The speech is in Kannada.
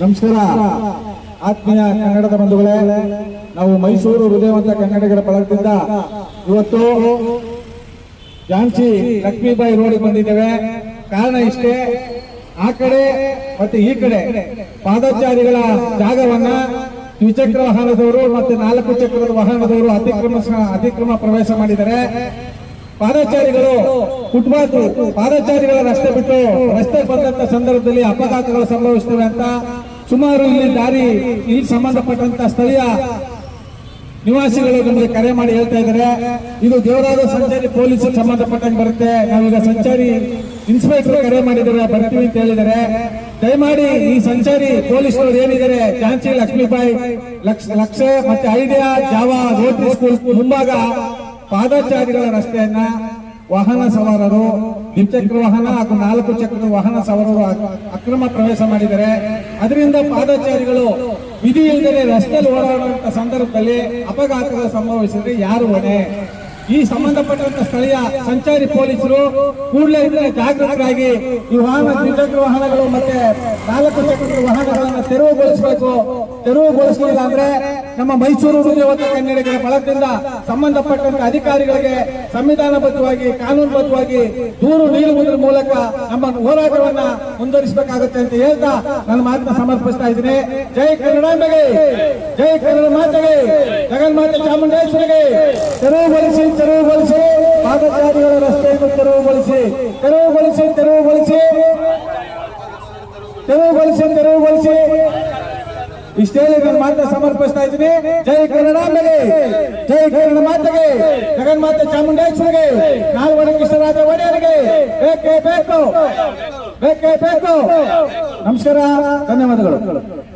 ನಮಸ್ಕಾರ. ಆತ್ಮೀಯ ಕನ್ನಡದ ಬಂಧುಗಳೇ, ನಾವು ಮೈಸೂರು ಹೃದಯವಂತ ಕನ್ನಡಿಗರ ಬಳಗದಿಂದ ಇವತ್ತು ಝಾನ್ಸಿ ಲಕ್ಷ್ಮೀಬಾಯಿ ರೋಡಿಗೆ ಬಂದಿದ್ದೇವೆ. ಕಾರಣ ಇಷ್ಟೇ, ಆ ಕಡೆ ಮತ್ತೆ ಈ ಕಡೆ ಪಾದಚಾರಿಗಳ ಜಾಗವನ್ನ ದ್ವಿಚಕ್ರ ವಾಹನದವರು ಮತ್ತೆ ನಾಲ್ಕು ಚಕ್ರದ ವಾಹನದವರು ಅತಿಕ್ರಮ ಅತಿಕ್ರಮ ಪ್ರವೇಶ ಮಾಡಿದ್ದಾರೆ. ಪಾದಚಾರಿಗಳು ಫುಟ್ಪಾತ್, ಪಾದಚಾರಿಗಳ ರಸ್ತೆ ಬಿಟ್ಟು ರಸ್ತೆ ಬಂದಂತ ಸಂದರ್ಭದಲ್ಲಿ ಅಪಘಾತಗಳು ಸಂಭವಿಸ್ತವೆ ಅಂತ ಸುಮಾರು ಇಲ್ಲಿ ದಾರಿ, ಇಲ್ಲಿ ಸಂಬಂಧಪಟ್ಟಂತ ಸ್ಥಳೀಯ ನಿವಾಸಿಗಳು ನಮಗೆ ಕರೆ ಮಾಡಿ ಹೇಳ್ತಾ ಇದ್ದಾರೆ. ಇದು ದೇವರಾದ ಸಂಚಾರಿ ಪೊಲೀಸ್ ಸಂಬಂಧಪಟ್ಟಂಗೆ ಬರುತ್ತೆ. ನಾವೀಗ ಸಂಚಾರಿ ಇನ್ಸ್ಪೆಕ್ಟರ್ ಕರೆ ಮಾಡಿದ್ದಾರೆ, ಬರ್ತೀವಿ ಅಂತ ಹೇಳಿದ್ದಾರೆ. ದಯಮಾಡಿ ಈ ಸಂಚಾರಿ ಪೊಲೀಸರು ಏನಿದ್ದಾರೆ, ಜಾನ್ಸಿ, ಲಕ್ಷ್ಮೀಬಾಯಿ, ಲಕ್ಷ ಲಕ್ಷ ಮತ್ತೆ ಐಡಿಯಾ, ಜಾವಾ, ರೋಟರಿ ಸ್ಕೂಲ್ ಮುಂಭಾಗ ಪಾದಚಾರಿಗಳ ರಸ್ತೆಯನ್ನ ವಾಹನ ಸವಾರರು ದ್ವಿಚಕ್ರ ವಾಹನ ಹಾಗೂ ನಾಲ್ಕು ಚಕ್ರದ ವಾಹನ ಸವಾರರು ಅಕ್- ಅಕ್ರಮ ಪ್ರವೇಶ ಮಾಡಿದರೆ ಅದರಿಂದ ಪಾದಚಾರಿಗಳು ವಿಧಿ ಇಲ್ಲದೆ ರಸ್ತೆಯಲ್ಲಿ ಓಡಾಡುವಂತ ಸಂದರ್ಭದಲ್ಲಿ ಅಪಘಾತಗಳು ಸಂಭವಿಸಿದ್ರೆ ಯಾರು ಹೊಣೆ? ಈ ಸಂಬಂಧಪಟ್ಟಂತ ಸ್ಥಳೀಯ ಸಂಚಾರಿ ಪೊಲೀಸರು ಕೂಡಲೇ ಇದ್ರೆ ಜಾಗೃತರಾಗಿ ಈ ವಾಹನ ದ್ವಿಚಕ್ರ ವಾಹನಗಳು ಮತ್ತೆ ನಾಲ್ಕು ಚಕ್ರದ ವಾಹನಗಳನ್ನು ತೆರವುಗೊಳಿಸಬೇಕು. ತೆರವುಗೊಳಿಸಲಿಲ್ಲ ಅಂದ್ರೆ ನಮ್ಮ ಮೈಸೂರು ಹೃದಯವಂತ ಕನ್ನಡಿಗರ ಬಳಕದಿಂದ ಸಂಬಂಧಪಟ್ಟಂತ ಅಧಿಕಾರಿಗಳಿಗೆ ಸಂವಿಧಾನಬದ್ಧವಾಗಿ, ಕಾನೂನುಬದ್ಧವಾಗಿ ದೂರು ನೀಡುವುದರ ಮೂಲಕ ನಮ್ಮ ಹೋರಾಟವನ್ನ ಮುಂದುವರಿಸಬೇಕಾಗುತ್ತೆ ಅಂತ ಹೇಳ್ತಾ ನನ್ನ ಮಾತನ್ನ ಸಮರ್ಪಿಸ್ತಾ ಇದ್ದೀನಿ. ಜೈ ಕನ್ನಡಾಂಬೆಗೆ ಜೈ ಕನ್ನಡ ಮಾತೆಗೆ, ಜಗನ್ಮಾತೆ ಚಾಮುಂಡೇಶ್ವರಿಗೆ. ತೆರವುಗೊಳಿಸಿ ತೆರವುಗೊಳಿಸಿ. ಪಾದಚಾರಿಗಳ ರಸ್ತೆಯನ್ನು ತೆರವುಗೊಳಿಸಿ. ತೆರವುಗೊಳಿಸಿ ತೆರವುಗೊಳಿಸಿ. ತೆರವುಗೊಳಿಸಿ ತೆರವುಗೊಳಿಸಿ. ಇಷ್ಟೇ ನನ್ನ ಮಾತ ಸಮರ್ಪಿಸ್ತಾ ಇದ್ದೀನಿ. ಜೈ ಕನ್ನಡಾಂಬೆಗೆ ಜೈ ಕನ್ನಡ ಮಾತೆಗೆ. ಜಗನ್ಮಾತೆ ಚಾಮುಂಡೇಶ್ವರಿಗೆ. ನಾಲ್ವಡಿ ಕೃಷ್ಣರಾಜ ಒಡೆಯರಿಗೆ. ಬೇಕೇ ಬೇಕು. ಬೇಕೇ ಬೇಕು. ನಮಸ್ಕಾರ. ಧನ್ಯವಾದಗಳು.